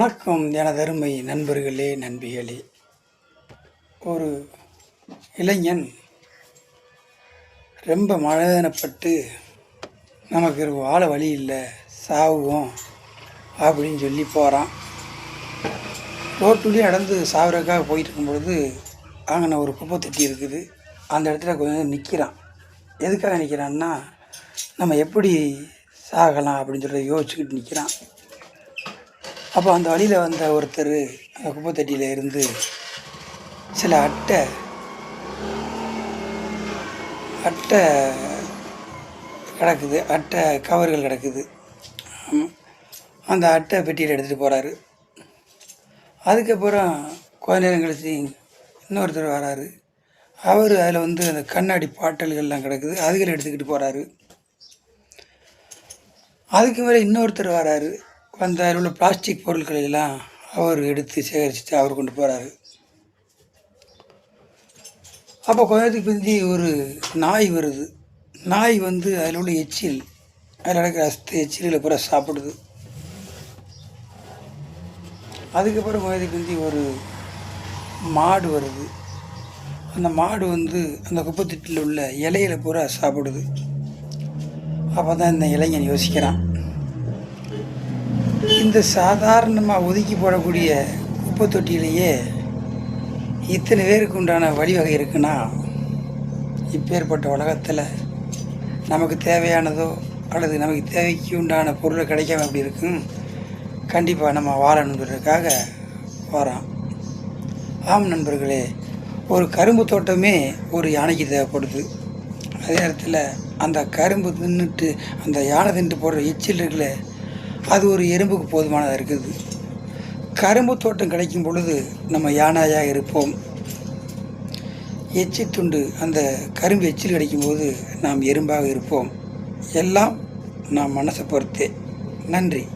வணக்கம் எனதருமை நண்பர்களே நண்பிகளே. ஒரு இளைஞன் ரொம்ப மனதனப்பட்டு நமக்கு ஒரு வாழ வழி இல்லை சாவுவோம் அப்படின்னு சொல்லி போகிறான் ரோட்டுலேயே நடந்து சாகுறதுக்காக போயிட்டு இருக்கும் பொழுது அங்கே ஒரு குப்பை தொட்டி இருக்குது. அந்த இடத்துல கொஞ்சம் நிற்கிறான் எதுக்காக நிற்கிறான்னா நம்ம எப்படி சாகலாம் அப்படின்னு சொல்லி யோசிச்சுக்கிட்டு நிற்கிறான் அப்போ அந்த வழியில் வந்த ஒருத்தர் அந்த குப்பைத்தட்டியில் இருந்து சில அட்டை அட்டை கிடக்குது அட்டை கவர்கள் கிடக்குது. அந்த அட்டை பெட்டியில் எடுத்துகிட்டு போகிறாரு அதுக்கப்புறம் கொஞ்ச நேரம் கழிச்சு இன்னொருத்தர் வராரு. அவர் அதில் வந்து அந்த கண்ணாடி பாட்டல்கள்லாம் கிடக்குது. அதுகளை எடுத்துக்கிட்டு போகிறாரு அதுக்கு மேலே இன்னொருத்தர் வராரு. அந்த அதில் உள்ள பிளாஸ்டிக் பொருட்களை எல்லாம் அவர் எடுத்து சேகரிச்சுட்டு அவர் கொண்டு போகிறாரு அப்போ கொஞ்சத்துக்கு பிந்தி ஒரு நாய் வருது. நாய் வந்து அதில் உள்ள எச்சில் அதில் நடக்கிற அஸ்து எச்சில்களை பூரா சாப்பிடுது. அதுக்கப்புறம் கொஞ்சத்துக்கு பிந்தி ஒரு மாடு வருது. அந்த மாடு வந்து அந்த குப்பத்தொட்டியில் உள்ள இலையில பூரா சாப்பிடுது. அப்போ தான் இந்த இளைஞன் யோசிக்கிறான். இந்த சாதாரணமாக ஒதுக்கி போடக்கூடிய குப்பை தொட்டியிலேயே இத்தனை பேருக்கு உண்டான வழிவகை இருக்குன்னா இப்பேற்பட்ட உலகத்தில் நமக்கு தேவையானதோ அல்லது நமக்கு தேவைக்கு உண்டான பொருள் கிடைக்காம அப்படி இருக்கும்? கண்டிப்பாக நம்ம வாழணுங்கிறதுக்காக வரோம். ஆம் நண்பர்களே ஒரு கரும்பு தோட்டமே ஒரு யானைக்கு தேவைப்படுது. அதே நேரத்தில் அந்த கரும்பு தின்னுட்டு அந்த யானை தின்ட்டு போடுற எச்சில் இருக்குல்ல அது ஒரு எறும்புக்கு போதுமானதாக இருக்குது. கரும்பு தோட்டம் கிடைக்கும் பொழுது நம்ம யானையாக இருப்போம். எச்சி துண்டு அந்த கரும்பு எச்சில் கிடைக்கும்போது நாம் எறும்பாக இருப்போம். எல்லாம் நாம் மனசை பொறுத்தே. நன்றி.